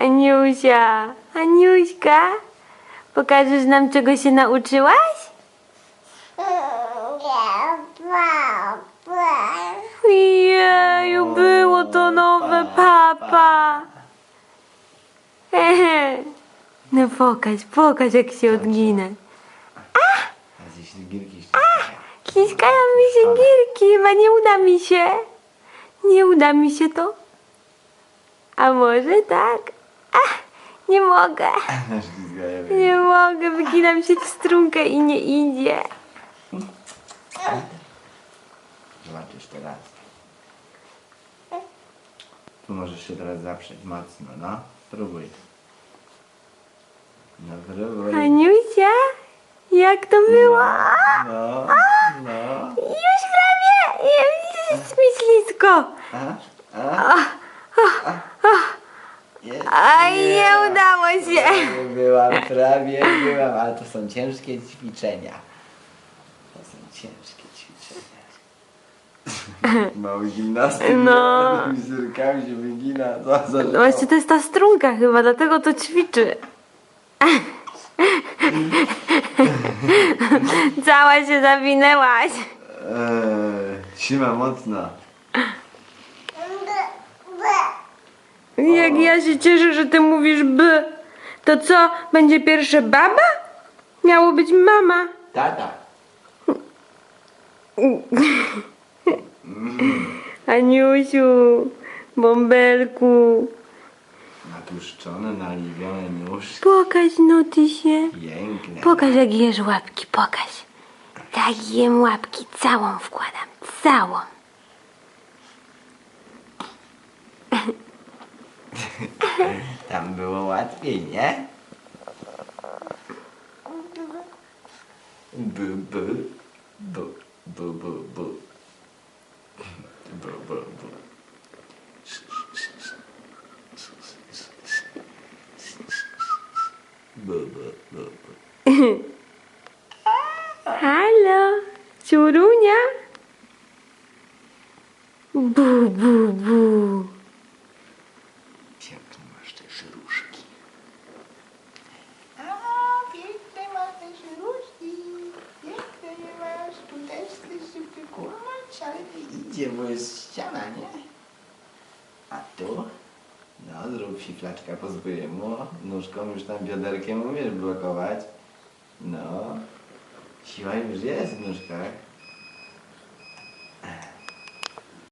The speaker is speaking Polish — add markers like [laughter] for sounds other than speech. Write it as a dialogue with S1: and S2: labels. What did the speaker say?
S1: Aniusia, Aniuśka, pokażesz nam, czego się nauczyłaś? Jeju, było to nowe papa. [laughs] No pokaż, pokaż, jak się odginę. Kiskają mi się gierki, chyba nie uda mi się. Nie uda mi się to. A może tak? Ach, nie mogę. [laughs] Nie mogę, wyginam się w strunkę i nie idzie.
S2: Zobaczysz teraz. Tu możesz się teraz zaprzeć mocno, no. Spróbuj. No spróbuj.
S1: Aniusia, jak to było?
S2: No, no.
S1: Już prawie! Jest mi ślisko.
S2: A, a,
S1: Aj, nie udało się.
S2: Prawie byłam, prawie byłam, ale to są ciężkie ćwiczenia. To są ciężkie ćwiczenia. Mały gimnastyk.
S1: No.
S2: Z rękami się wygina. Co
S1: No właśnie to jest ta strunka chyba, dlatego to ćwiczy. [laughs] Cała się zawinęłaś.
S2: Eee, trzyma mocno.
S1: Jak ja się cieszę, że ty mówisz b. To co, będzie pierwsze baba? Miało być mama.
S2: Tata. [laughs]
S1: Aniusiu, bąbelku.
S2: Natłuszczone, naliwione nóżki.
S1: Pokaż no ty się.
S2: Piękne.
S1: Pokaż jak jesz łapki, pokaż. Tak jem łapki, całą wkładam, całą.
S2: Tam było łatwiej, nie? Bu, bu, bu, bu, bu, bu. Bu, bu, bu. Bu, bu, bu, bu.
S1: Halo, córunia? Bu, bu, bu.
S2: Idzie, bo jest ściana, nie? A tu? No, zrób fiflaczka po swojemu. Nóżką już tam bioderkiem umiesz blokować. No. Siła już jest w nóżkach.